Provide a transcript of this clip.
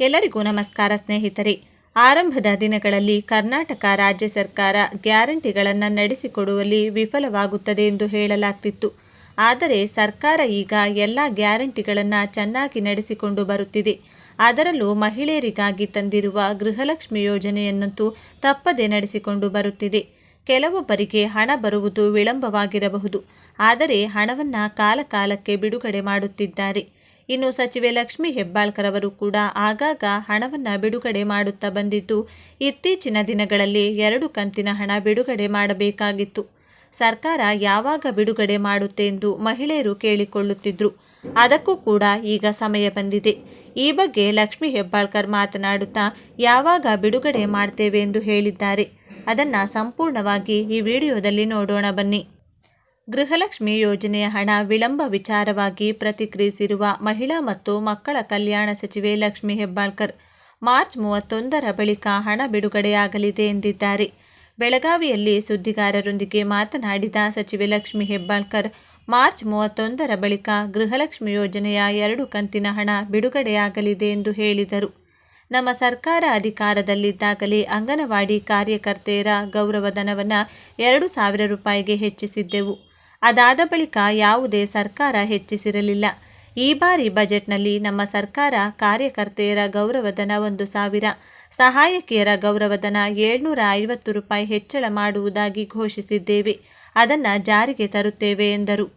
ಎಲ್ಲರಿಗೂ ನಮಸ್ಕಾರ ಸ್ನೇಹಿತರೆ. ಆರಂಭದ ದಿನಗಳಲ್ಲಿ ಕರ್ನಾಟಕ ರಾಜ್ಯ ಸರ್ಕಾರ ಗ್ಯಾರಂಟಿಗಳನ್ನು ನಡೆಸಿಕೊಡುವಲ್ಲಿ ವಿಫಲವಾಗುತ್ತದೆ ಎಂದು ಹೇಳಲಾಗ್ತಿತ್ತು. ಆದರೆ ಸರ್ಕಾರ ಈಗ ಎಲ್ಲ ಗ್ಯಾರಂಟಿಗಳನ್ನು ಚೆನ್ನಾಗಿ ನಡೆಸಿಕೊಂಡು ಬರುತ್ತಿದೆ. ಅದರಲ್ಲೂ ಮಹಿಳೆಯರಿಗಾಗಿ ತಂದಿರುವ ಗೃಹಲಕ್ಷ್ಮಿ ಯೋಜನೆಯನ್ನಂತೂ ತಪ್ಪದೆ ನಡೆಸಿಕೊಂಡು ಬರುತ್ತಿದೆ. ಕೆಲವೊಬ್ಬರಿಗೆ ಹಣ ಬರುವುದು ವಿಳಂಬವಾಗಿರಬಹುದು. ಆದರೆ ಹಣವನ್ನು ಕಾಲಕಾಲಕ್ಕೆ ಬಿಡುಗಡೆ ಮಾಡುತ್ತಿದ್ದಾರೆ. ಇನ್ನು ಸಚಿವೆ ಲಕ್ಷ್ಮಿ ಹೆಬ್ಬಾಳ್ಕರ್ ಅವರು ಕೂಡ ಆಗಾಗ ಹಣವನ್ನು ಬಿಡುಗಡೆ ಮಾಡುತ್ತಾ ಬಂದಿದ್ದು, ಇತ್ತೀಚಿನ ದಿನಗಳಲ್ಲಿ ಎರಡು ಕಂತಿನ ಹಣ ಬಿಡುಗಡೆ ಮಾಡಬೇಕಾಗಿತ್ತು. ಸರ್ಕಾರ ಯಾವಾಗ ಬಿಡುಗಡೆ ಮಾಡುತ್ತೆ ಎಂದು ಮಹಿಳೆಯರು ಕೇಳಿಕೊಳ್ಳುತ್ತಿದ್ದರು ಅದಕ್ಕೂ ಕೂಡ ಈಗ ಸಮಯ ಬಂದಿದೆ. ಈ ಬಗ್ಗೆ ಲಕ್ಷ್ಮಿ ಹೆಬ್ಬಾಳ್ಕರ್ ಮಾತನಾಡುತ್ತಾ ಯಾವಾಗ ಬಿಡುಗಡೆ ಮಾಡ್ತೇವೆ ಎಂದು ಹೇಳಿದ್ದಾರೆ. ಅದನ್ನು ಸಂಪೂರ್ಣವಾಗಿ ಈ ವಿಡಿಯೋದಲ್ಲಿ ನೋಡೋಣ ಬನ್ನಿ. ಗೃಹಲಕ್ಷ್ಮಿ ಯೋಜನೆಯ ಹಣ ವಿಳಂಬ ವಿಚಾರವಾಗಿ ಪ್ರತಿಕ್ರಿಯಿಸಿರುವ ಮಹಿಳಾ ಮತ್ತು ಮಕ್ಕಳ ಕಲ್ಯಾಣ ಸಚಿವೆ ಲಕ್ಷ್ಮಿ ಹೆಬ್ಬಾಳ್ಕರ್, ಮಾರ್ಚ್ ಮೂವತ್ತೊಂದರ ಬಳಿಕ ಹಣ ಬಿಡುಗಡೆಯಾಗಲಿದೆ ಎಂದಿದ್ದಾರೆ. ಬೆಳಗಾವಿಯಲ್ಲಿ ಸುದ್ದಿಗಾರರೊಂದಿಗೆ ಮಾತನಾಡಿದ ಸಚಿವೆ ಲಕ್ಷ್ಮಿ ಹೆಬ್ಬಾಳ್ಕರ್, ಮಾರ್ಚ್ ಮೂವತ್ತೊಂದರ ಬಳಿಕ ಗೃಹಲಕ್ಷ್ಮಿ ಯೋಜನೆಯ ಎರಡು ಕಂತಿನ ಹಣ ಬಿಡುಗಡೆಯಾಗಲಿದೆ ಎಂದು ಹೇಳಿದರು. ನಮ್ಮ ಸರ್ಕಾರ ಅಧಿಕಾರದಲ್ಲಿದ್ದಾಗಲೇ ಅಂಗನವಾಡಿ ಕಾರ್ಯಕರ್ತೆಯರ ಗೌರವಧನವನ್ನು ಎರಡು ಸಾವಿರ ರೂಪಾಯಿಗೆ ಹೆಚ್ಚಿಸಿದ್ದೆವು. ಅದಾದ ಬಳಿಕ ಯಾವುದೇ ಸರ್ಕಾರ ಹೆಚ್ಚಿಸಿರಲಿಲ್ಲ. ಈ ಬಾರಿ ಬಜೆಟ್ನಲ್ಲಿ ನಮ್ಮ ಸರ್ಕಾರ ಕಾರ್ಯಕರ್ತೆಯರ ಗೌರವಧನ ಒಂದು ಸಾವಿರ, ಸಹಾಯಕಿಯರ ಗೌರವಧನ ಏಳ್ನೂರ ಐವತ್ತು ರೂಪಾಯಿ ಹೆಚ್ಚಳ ಮಾಡುವುದಾಗಿ ಘೋಷಿಸಿದ್ದೇವೆ. ಅದನ್ನು ಜಾರಿಗೆ ತರುತ್ತೇವೆ ಎಂದರು.